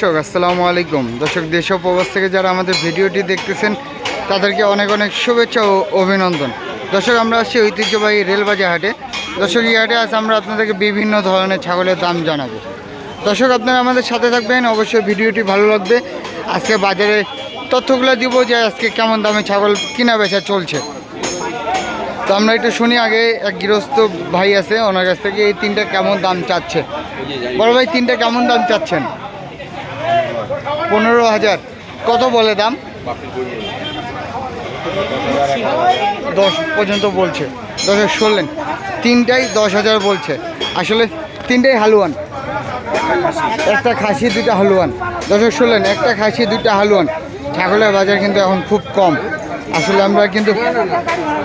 দর্শক, আসসালামু আলাইকুম। দর্শক, দেশ প্রবাস থেকে যারা আমাদের ভিডিওটি দেখতেছেন, তাদেরকে অনেক অনেক শুভেচ্ছা ও অভিনন্দন। দর্শক, আমরা আসছি ঐতিহ্যবাহী রেলবাজার হাটে। দর্শক, এই হাটে আজ আমরা আপনাদেরকে বিভিন্ন ধরনের ছাগলের দাম জানাব। দর্শক, আপনারা আমাদের সাথে থাকবেন। অবশ্যই ভিডিওটি ভালো লাগবে। আজকে বাজারে তথ্যগুলো দিব যে আজকে কেমন দামে ছাগল কিনা বেচা চলছে। তো আমরা একটু শুনি আগে, এক গৃহস্থ ভাই আছে, ওনার কাছ থেকে এই তিনটা কেমন দাম চাচ্ছে? বড় ভাই, তিনটা কেমন দাম চাচ্ছেন? পনেরো হাজার। কত বলে দাম? দশ পর্যন্ত বলছে। দশে শুনলেন তিনটাই দশ হাজার বলছে। আসলে তিনটাই হালুয়ান। একটা খাসি, দুইটা হালুয়ান। দর্শক শুনলেন একটা খাসি, দুইটা হালুয়ান। ছাগলের বাজার কিন্তু এখন খুব কম। আসলে আমরা কিন্তু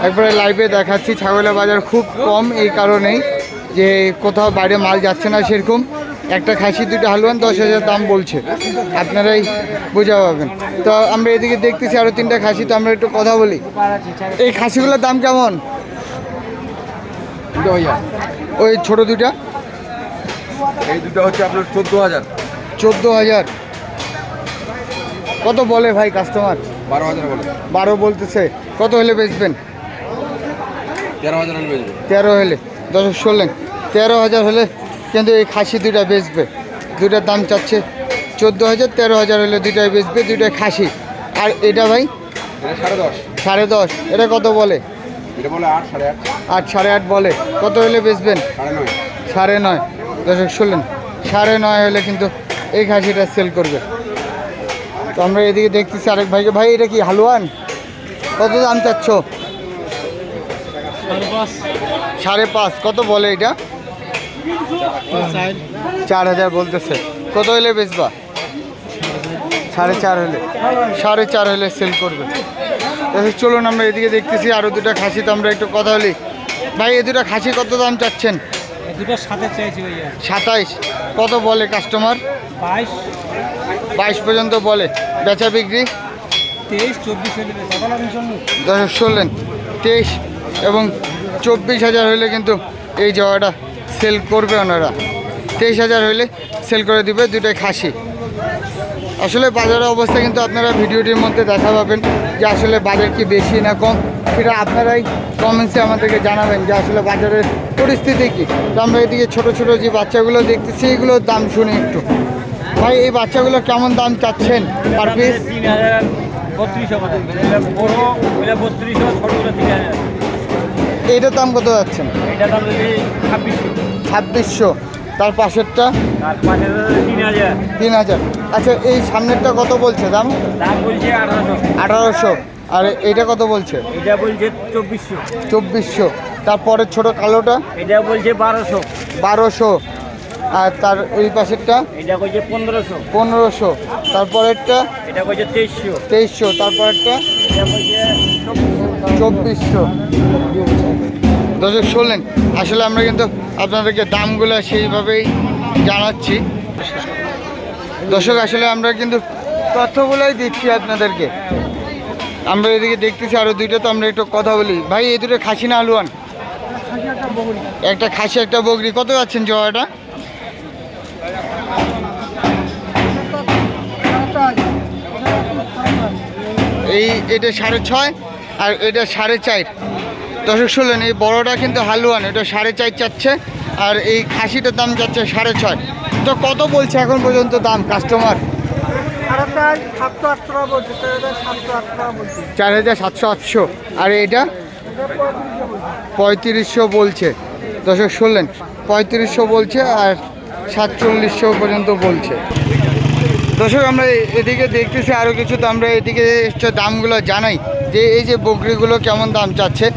একবারে লাইভে দেখাচ্ছি, ছাগলের বাজার খুব কম এই কারণেই যে কোথাও বাইরে মাল যাচ্ছে না সেরকম। একটা খাসি দুটো হালুয়ান দশ হাজার দাম বলছে। আপনারাই বোঝা পাবেন। তো আমরা এদিকে দেখতেছি আরও তিনটা খাসি তো আমরা একটু কথা বলি। এই খাসিগুলোর দাম কেমন? ওই ছোট দুইটা? এই দুটো হচ্ছে আপনার চোদ্দ হাজার। চোদ্দ হাজার। কত বলে ভাই কাস্টমার বারো হাজার বলে। বারো বলতেছে। কত হলে বেচবেন? তেরো হাজার হলে তেরো হলে। দশ ষোলেন তেরো হাজার হলে কিন্তু এই খাসি দুইটা বেচবে। দুইটার দাম চাচ্ছে চোদ্দ হাজার তেরো হাজার হলে দুইটাই বেচবে দুইটাই খাসি। আর এটা ভাই? সাড়ে দশ। এটা কত বলে? আট সাড়ে আট। আট সাড়ে আট বলে। কত হলে বেচবেন? সাড়ে নয়। সাড়ে নয়। দর্শক শুনলেন? সাড়ে নয় হলে কিন্তু এই খাসিটা সেল করবে। তো আমরা এদিকে দেখতেছি আরেক ভাইকে। ভাই এটা কি হালুয়ান? কত দাম চাচ্ছ? সাড়ে পাঁচ। কত বলে এটা? চার হাজার বলতেছে। কত হলে বেচবা? সাড়ে চার হলে সাড়ে চার হলে সেল করবে। চলুন আমরা এদিকে দেখতেছি আরও দুটো খাসি তো আমরা একটু কথা বলি। ভাই এ দুটো খাসি কত দাম চাচ্ছেন? সাতাইশ। কত বলে কাস্টমার বাইশ। বাইশ পর্যন্ত বলে। বেচা বিক্রি? দর্শক শুনলেন তেইশ এবং চব্বিশ হাজার হলে কিন্তু এই জায়গাটা সেল করবে ওনারা। তেইশ হাজার হলে সেল করে দিবে দুটোই খাসি। আসলে বাজারের অবস্থা কিন্তু আপনারা ভিডিওটির মধ্যে দেখা পাবেন যে আসলে বাজার কি বেশি না কম। সেটা আপনারাই কমেন্টসে আমাদেরকে জানাবেন যে আসলে বাজারের পরিস্থিতি কি। তো আমরা এদিকে ছোট ছোট যে বাচ্চাগুলো দেখতেছি এগুলোর দাম শুনি একটু। ভাই এই বাচ্চাগুলো কেমন দাম চাচ্ছেন পার পিস হাজার এইটার দাম কত যাচ্ছেন? এটা দাম ছাব্বিশশো। ছাব্বিশশো। তার পাশেরটা? তিন হাজার। আচ্ছা এই সামনেরটা কত বলছে দাম? আঠারোশো। আর এইটা কত বলছে? এটা বলছে চব্বিশশো। চব্বিশশো। তারপরের ছোট কালোটা? এটা বলছে বারোশো। বারোশো। আর তার ওই পাশেরটা? এটা বলছে পনেরোশো। পনেরোশো। তারপরেরটা এটা বলছে তেইশশো। তেইশশো। তারপরেরটা এটা চব্বিশশো। দর্শক শুনলেন? আসলে আমরা কিন্তু আপনাদেরকে দামগুলো সেইভাবেই জানাচ্ছি। দর্শক, আসলে আমরা কিন্তু তথ্যগুলোই দিচ্ছি আপনাদেরকে। আমরা এদিকে দেখতেছি আরও দুইটা, তো আমরা একটু কথা বলি। ভাই, এই দুটো খাসি না আলুয়ান? একটা খাসি, একটা বগরি কত যাচ্ছেন জয়াটা এই, এটা সাড়ে ছয় আর এটা সাড়ে চার। দর্শক শুনলেন, এই বড়টা কিন্তু হালুয়ান, এটা সাড়ে চার চাচ্ছে, আর এই খাসিটার দাম যাচ্ছে সাড়ে ছয়। তো কত বলছে এখন পর্যন্ত দাম কাস্টমার চার হাজার সাতশো আটশো। আর এটা পঁয়ত্রিশশো বলছে। দর্শক শুনলেন, পঁয়ত্রিশশো বলছে আর সাতচল্লিশশো পর্যন্ত বলছে। দর্শক, আমরা এদিকে দেখতেছি আরও কিছু, তো আমরা এদিকে দামগুলো জানাই যে এই যে বকরিগুলো কেমন দাম চাচ্ছে।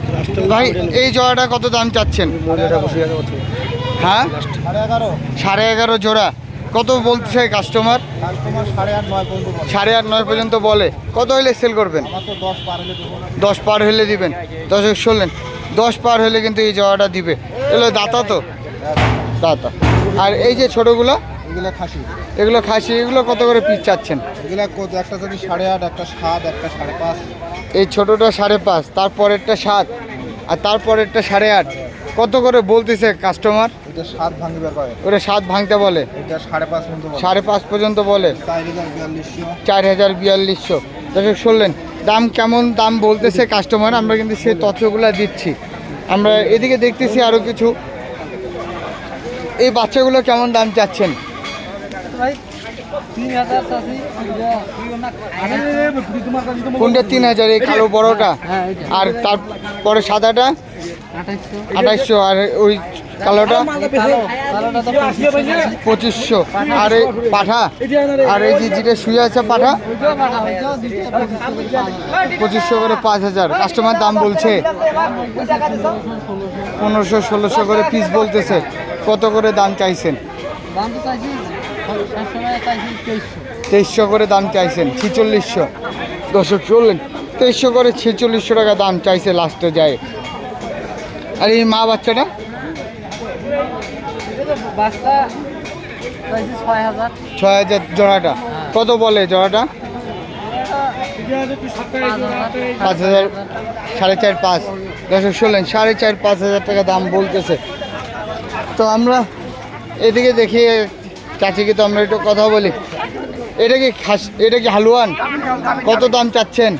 ভাই, এই জোড়াটা কত দাম চাচ্ছেন? হ্যাঁ? সাড়ে এগারো জোড়া। কত বলতেছে কাস্টমার সাড়ে আট, নয় পর্যন্ত বলে। কত হলে সেল করবেন? দশ পার হলে দিবেন। দর্শক, শুনলেন, দশ পার হলে কিন্তু এই জোড়াটা দিবে। এগুলো দাতা তো? দাতা। আর এই যে ছোটোগুলো? এগুলো খাসি। এগুলো খাসি এগুলো কত করে পিস চাচ্ছেন? এগুলো একটা যদি সাড়ে আট একটা সাত একটা সাড়ে পাঁচ। এই ছোটোটা সাড়ে পাঁচ তারপরেরটা সাত আর তারপরেরটা সাড়ে আট। কত করে বলতেছে কাস্টমার এটা সাত পাবে ওরা সাত ভাঙতে বলে? এটা সাড়ে পাঁচ পর্যন্ত বলে। সাড়ে পাঁচ পর্যন্ত বলে? চার হাজার বিয়াল্লিশশো। দর্শক শুনলেন দাম কেমন দাম বলতেছে কাস্টমার আমরা কিন্তু সেই তথ্যগুলো দিচ্ছি। আমরা এদিকে দেখতেছি আরও কিছু। এই বাচ্চাগুলো কেমন দাম চাচ্ছেন? কোনটা তিন হাজার এই কালো বড়টা? আর তারপরে সাদাটা? আঠাইশশো। আর ওই কালোটা? পঁচিশশো। আর এই পাঠা? আর এই যে যেটা শুয়ে আছে পাঠা? পঁচিশশো করে পাঁচ হাজার। কাস্টমার দাম বলছে। পনেরোশো ষোলোশো করে পিস বলতেছে। কত করে দাম চাইছেন? দাম তো চাইছি চাইছি তেইশশো করে দাম চাইছেন, ছিচল্লিশশো। দর্শক চললেন তেইশশো করে ছেচল্লিশশো টাকা দাম চাইছে লাস্টে যায়। আর এই মা বাচ্চাটা? ছয় হাজার জোড়াটা। কত বলে জোড়াটা? পাঁচ হাজার, সাড়ে চার পাঁচ। দর্শক, শুনলেন? সাড়ে চার, পাঁচ হাজার টাকা দাম বলতেছে। তো আমরা এদিকে দেখি চাচিকে তো আমরা একটু কথা বলি। এটা কি খাস, এটা কি হালুয়ান? কত দাম চাচ্ছেন?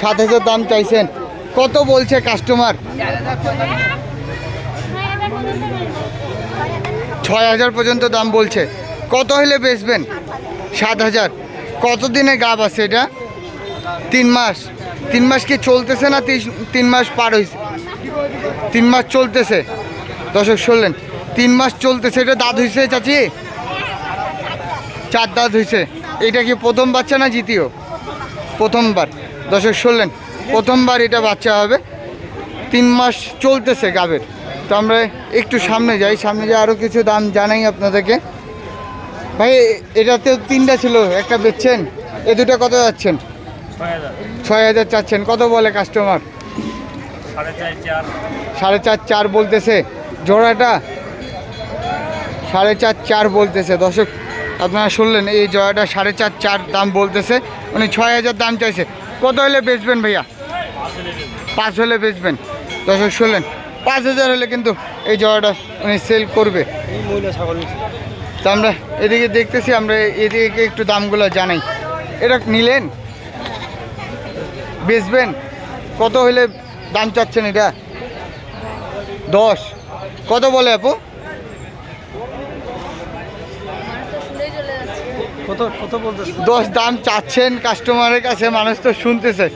সাত হাজার দাম চাইছেন। কত বলছে কাস্টমার ছয় হাজার পর্যন্ত দাম বলছে। কত হলে বেচবেন? সাত হাজার। কত দিনে গাব আছে এটা? তিন মাস। তিন মাস কি চলতেছে না তিন মাস পার হয়েছে তিন মাস চলতেছে। দর্শক শুনলেন তিন মাস চলতেছে এটা দাঁত হয়েছে চাচি? চার দাঁত হয়েছে এটা কি প্রথম বাচ্চা না দ্বিতীয়? প্রথমবার। দর্শক শুনলেন প্রথমবার এটা বাচ্চা হবে। তিন মাস চলতেছে গাবের তো আমরা একটু সামনে যাই। সামনে যাই আরও কিছু দাম জানাই আপনাদেরকে। ভাই এটাতে তিনটা ছিল। একটা বেচছেন। এ দুটো কত যাচ্ছেন? ছয় হাজার চাচ্ছেন। কত বলে কাস্টমার সাড়ে চার চার। সাড়ে চার চার বলতেছে। জোড়াটা? সাড়ে চার চার বলতেছে। দর্শক, আপনারা শুনলেন, এই জোড়াটা সাড়ে চার চার দাম বলতেছে। উনি ছয় হাজার দাম চাইছে। কত হলে বেচবেন ভাইয়া? পাঁচ হলে বেচবেন। দর্শক, শুনলেন, পাঁচ হাজার হলে কিন্তু এই জোড়াটা উনি সেল করবে। তো আমরা এদিকে দেখতেছি, আমরা এদিকে একটু দামগুলো জানাই। এটা নিলেন? বেচবেন? কত হলে দাম চাচ্ছেন এটা? দশ। কত বলে আপু? কত দশ দাম চাচ্ছেন কাস্টমারের কাছে, মানুষ তো শুনতেছে।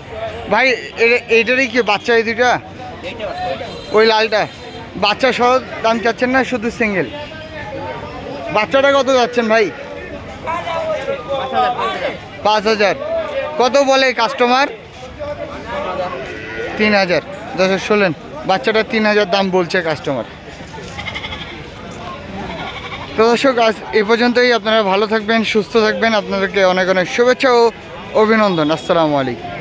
ভাই এইটারই কি বাচ্চা এই দুটা ওই লালটা। বাচ্চা সহ দাম চাচ্ছেন না, শুধু সিঙ্গেল বাচ্চাটা কত যাচ্ছেন ভাই? পাঁচ হাজার। কত বলে কাস্টমার তিন হাজার। দশ শোলেন বাচ্চাটা তিন হাজার দাম বলছে কাস্টমার তো দর্শক, আজ এ পর্যন্তই। আপনারা ভালো থাকবেন, সুস্থ থাকবেন। আপনাদেরকে অনেক অনেক শুভেচ্ছা ও অভিনন্দন। আসসালামু আলাইকুম।